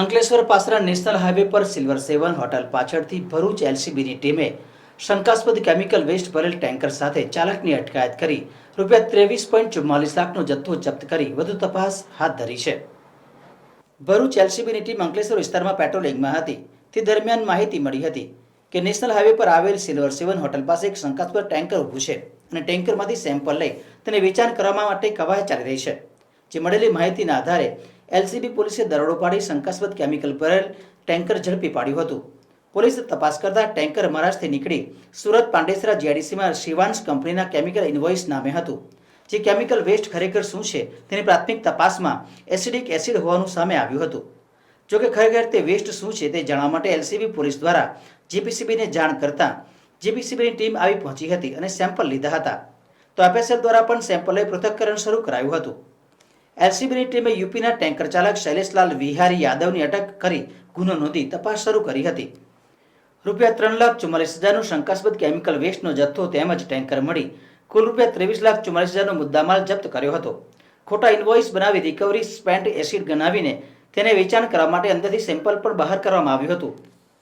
અંકલેશ્વર પાસરા national highway પર silver સેવન hotel પાછળથી ભરૂચ એલસીબીની ટીમે શંકાસ્પદ કેમિકલ વેસ્ટ ભરેલ ટેન્કર સાથે ચાલકની અટકાયત કરી રૂપિયા ત્રેવીસ પોઈન્ટ ચુમ્માલીસ લાખનો જથ્થો જપ્ત કરી વધુ તપાસ હાથ ધરી છે. ભરૂચ એલસીબીની ટીમ અંકલેશ્વર વિસ્તારમાં પેટ્રોલિંગમાં હતી. તે દરમિયાન માહિતી મળી હતી કે નેશનલ હાઈવે પર આવેલ સિલ્વર સેવન હોટલ પાસે એક શંકાસ્પદ ટેન્કર ઊભું છે અને ટેન્કરમાંથી સેમ્પલ લઈ તેને વેચાણ કરવા માટે કવાયત ચાલી રહી છે. જે મળેલી માહિતીના આધારે એલસીબી પોલીસે દરોડો પાડી શંકાસ્પદ કેમિકલ ભરેલ ટેન્કર ઝડપી પાડ્યું હતું. પોલીસે તપાસ કરતા ટેન્કર મહારાષ્ટ્રથી નીકળી સુરત પાંડેસરા જીઆઈડીસીમાં શિવાંશ કંપનીના કેમિકલ ઇન્વોઇસ નામે હતું. જે કેમિકલ વેસ્ટ ખરેખર શું છે તેની પ્રાથમિક તપાસમાં એસિડિક એસિડ હોવાનું સામે આવ્યું હતું. જોકે ખરેખર તે વેસ્ટ શું છે તે જાણવા માટે એલસીબી પોલીસ દ્વારા જીપીસીબીને જાણ કરતા જીપીસીબીની ટીમ આવી પહોંચી હતી અને સેમ્પલ લીધા હતા. તો એફએસએલ દ્વારા પણ સેમ્પલ લઈ પૃથ્થકરણ શરૂ કરાયું હતું. એલસીબીની ટીમે યુપીના ટેન્કર ચાલક શૈલેષલાલ વિહારી યાદવની અટક કરી ગુનો નોંધી તપાસ શરૂ કરી હતી. રૂપિયા ત્રણ લાખ ચુમ્માલીસ હજારનું શંકાસ્પદ કેમિકલ વેસ્ટનો જથ્થો તેમજ ટેન્કર મળી કુલ રૂપિયા ત્રેવીસ લાખ ચુમ્માલીસ હજારનો મુદ્દામાલ જપ્ત કર્યો હતો. ખોટા ઇન્વોઇસ બનાવી રિકવરી સ્પેન્ટ એસિડ ગણાવીને તેને વેચાણ કરવા માટે અંદરથી સેમ્પલ પણ બહાર કરવામાં આવ્યું હતું.